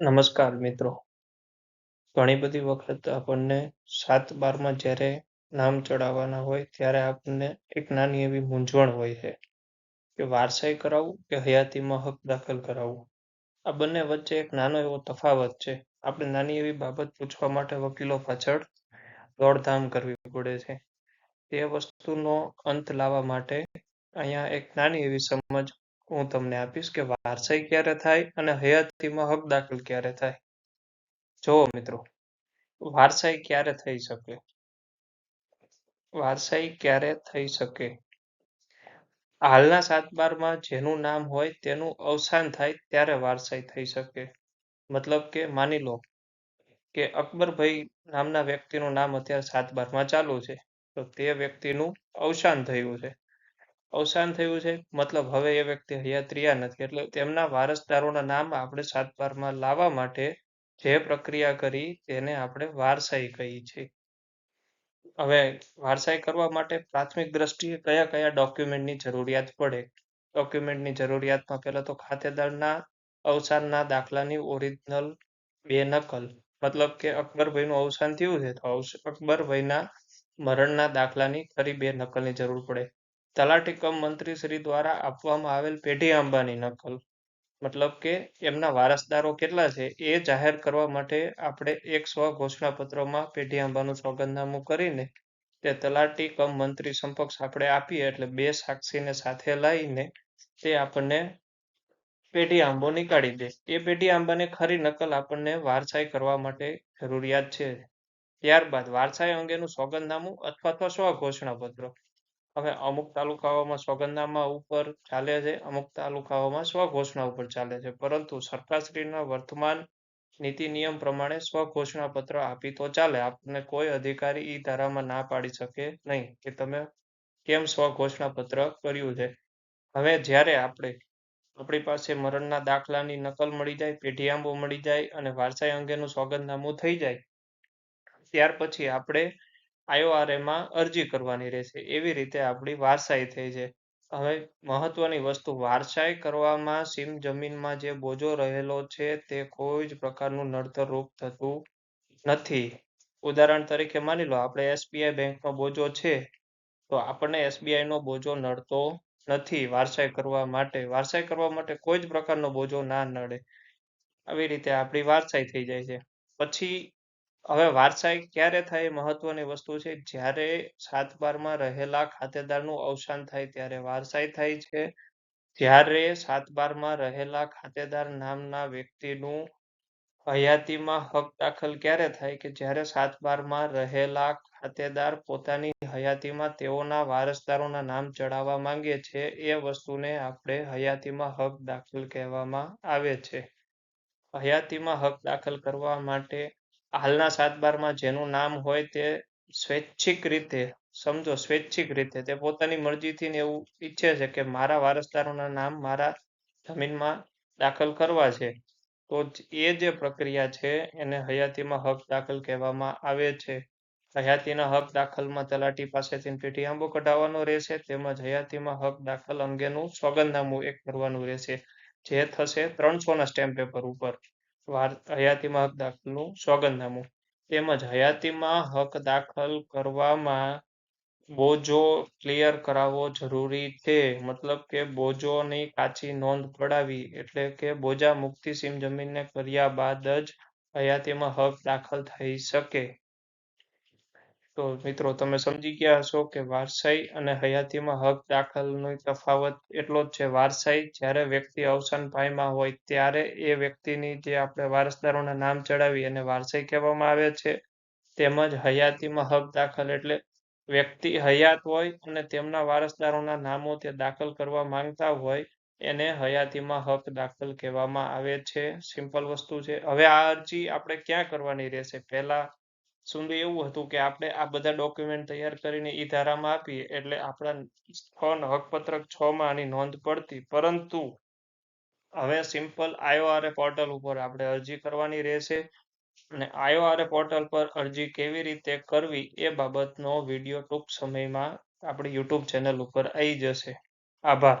નમસ્કાર મિત્રો. ઘણી બધી વખત આપણને સાત બારમાં જ્યારે નામ ચડાવવાના હોય ત્યારે આપણને એક નાની એવી મૂંઝવણ હોય છે કે વારસાઈ કરાવવું કે હયાતીમાં હક દાખલ કરાવવું. આ બંને વચ્ચે એક નાનો એવો તફાવત છે. આપણે નાની એવી બાબત પૂછવા માટે વકીલો પાછળ દોડધામ કરવી પડે છે. તે વસ્તુનો અંત લાવવા માટે અહીંયા એક નાની એવી સમજ હું તમને આપીશ કે વારસાઈ ક્યારે થાય અને હયાતીમાં હક દાખલ ક્યારે થાય. જુઓ મિત્રો, વારસાઈ ક્યારે થઈ શકે? વારસાઈ ક્યારે થઈ શકે? હાલના સાત બારમાં જેનું નામ હોય તેનું અવસાન થાય ત્યારે વારસાઈ થઈ શકે. મતલબ કે માની લો કે અકબરભાઈ નામના વ્યક્તિનું નામ અત્યારે સાત બારમાં ચાલુ છે, તો તે વ્યક્તિનું અવસાન થયું છે. અવસાન થયું છે. મતલબ હવે એ વ્યક્તિ હયાત નથી. એટલે તેમના વારસદારોના નામ આપણે સાત બારમાં લાવવા માટે જે પ્રક્રિયા કરી તેને આપણે વારસાઈ કહી છે. હવે વારસાઈ કરવા માટે પ્રાથમિક દ્રષ્ટિએ કયા કયા ડોક્યુમેન્ટની જરૂરિયાત પડે? ડોક્યુમેન્ટની જરૂરિયાતમાં પહેલા તો ખાતેદારના અવસાનના દાખલાની ઓરિજિનલ બે નકલ. મતલબ કે અકબરભાઈનું અવસાન થયું છે તો અકબરભાઈના મરણના દાખલાની ખરી બે નકલની જરૂર પડે. તલાટી કમ મંત્રી શ્રી દ્વારા આપવામાં આવેલ પેઢી આંબાની નકલ. મતલબ કે એમના વારસદારો કેટલા છે એ જાહેર કરવા માટે આપણે એક સ્વ ઘોષણા પત્રમાં પેઢી આંબાનું સોગંદનામું કરીને તે તલાટી કમ મંત્રી સમક્ષ આપણે આપીએ એટલે બે સાક્ષીને સાથે લઈને તે આપણને પેઢી આંબો નીકાળી દે. એ પેઢી આંબાની ખરી નકલ આપણને વારસાઈ કરવા માટે જરૂરિયાત છે. ત્યારબાદ વારસાઈ અંગેનું સોગંદનામું અથવા તો સ્વ ઘોષણા પત્ર હવે અમુક તાલુકાઓમાં સોગંદનામા ઉપર ચાલે છે, અમુક તાલુકાઓમાં સ્વઘોષણા ઉપર ચાલે છે. પરંતુ સરકારશ્રીના વર્તમાન નીતિ નિયમ પ્રમાણે સ્વઘોષણા પત્ર આપી તો ચાલે. આપને કોઈ અધિકારી એ ધારામાં ના પાડી શકે નહીં કે તમે કેમ સ્વઘોષણા પત્ર કર્યું છે. હવે જ્યારે આપણે આપણી પાસે મરણના દાખલાની નકલ મળી જાય પેઢી આંબો મળી જાય અને વારસાઈ અંગેનું સોગંદનામું થઈ જાય, ત્યાર પછી આપણે આઈઓઆરએમાં અરજી કરવાની રહેશે. એવી રીતે આપણી વારસાઈ થઈ છે. હવે મહત્વની વસ્તુ, વારસાઈ કરવામાં સીમ જમીનમાં જે બોજો રહેલો છે તે કોઈ જ પ્રકારનું નડતરરૂપ થતું નથી. ઉદાહરણ તરીકે માની લો, આપણે એસબીઆઈ બેંકનો બોજો છે, તો આપણને એસબીઆઈ નો બોજો નડતો નથી વારસાઈ કરવા માટે. વારસાઈ કરવા માટે કોઈ જ પ્રકારનો બોજો ના નડે. આવી રીતે આપણી વારસાઈ થઈ જાય છે. પછી હવે વારસાઈ ક્યારે થાય મહત્વની વસ્તુ છે? જ્યારે સાત બારમાં રહેલા ખાતેદારનું અવસાન થાય ત્યારે વારસાઈ થાય છે. જ્યારે સાત બારમાં રહેલા ખાતેદાર નામના વ્યક્તિનું હયાતીમાં હક દાખલ ક્યારે થાય કે જ્યારે સાત બારમાં રહેલા ખાતેદાર પોતાની હયાતીમાં તેઓના વારસદારોના નામ ચડાવવા માંગે છે, એ વસ્તુને આપણે હયાતીમાં હક દાખલ કહેવામાં આવે છે. હયાતીમાં હક દાખલ કરવા માટે હાલના સાત બારમાં જેનું નામ હોય તે સ્વૈચ્છિક રીતે, સમજો સ્વૈચ્છિક રીતે, તે પોતાની મરજીથી એવું ઈચ્છે છે કે મારા વારસદારોના નામ મારા જમીનમાં દાખલ કરવા છે. તો એ જે પ્રક્રિયા છે એને હયાતીમાં હક દાખલ કહેવામાં આવે છે. હયાતીના હક દાખલમાં તલાટી પાસેથી પેઢી આંબો કઢાવવાનો રહેશે તેમજ હયાતીમાં હક દાખલ અંગેનું સોગંદનામું એક કરવાનું રહેશે. જે થશે ત્રણસો ના સ્ટેમ્પ પેપર ઉપર. હયાતીમાં હક દાખલનું સોગંદનામું. તેમજ હયાતીમાં હક દાખલ કરવામાં બોજો ક્લિયર કરાવવો જરૂરી છે. મતલબ કે બોજોની કાચી નોંધ પડાવી એટલે કે બોજા મુક્તિ સીમ જમીનને કર્યા બાદ જ હયાતીમાં હક દાખલ થઈ શકે. તો મિત્રો, તમે સમજી ગયા હશો કે વારસાઈ અને હયાતીમાં હક દાખલનો તફાવત એટલો જ છે. વારસાઈ જ્યારે વ્યક્તિ અવસાન પાયમાં હોય ત્યારે એ વ્યક્તિની જે આપણે વારસદારોના નામ ચડાવી અને વારસાઈ કહેવામાં આવે છે. તેમજ હયાતીમાં હક દાખલ એટલે વ્યક્તિ હયાત હોય અને તેમના વારસદારોના નામો તે દાખલ કરવા માંગતા હોય એને હયાતીમાં હક દાખલ કહેવામાં આવે છે. સિમ્પલ વસ્તુ છે. હવે આ અરજી આપણે ક્યાં કરવાની રહેશે? પહેલા સુધી એવું હતું કે આપણે આ બધા ડોક્યુમેન્ટ તૈયાર કરીને એ ધારામાં આપીએ એટલે આપણા હકપત્રક છ માં આની નોંધ પડતી. પરંતુ હવે સિમ્પલ આઈઓઆરએ પોર્ટલ ઉપર આપણે અરજી કરવાની રહેશે અને આઈઓઆરએ પોર્ટલ પર અરજી કેવી રીતે કરવી એ બાબતનો વીડિયો ટૂંક સમયમાં આપણી યુટ્યુબ ચેનલ ઉપર આવી જશે. આભાર.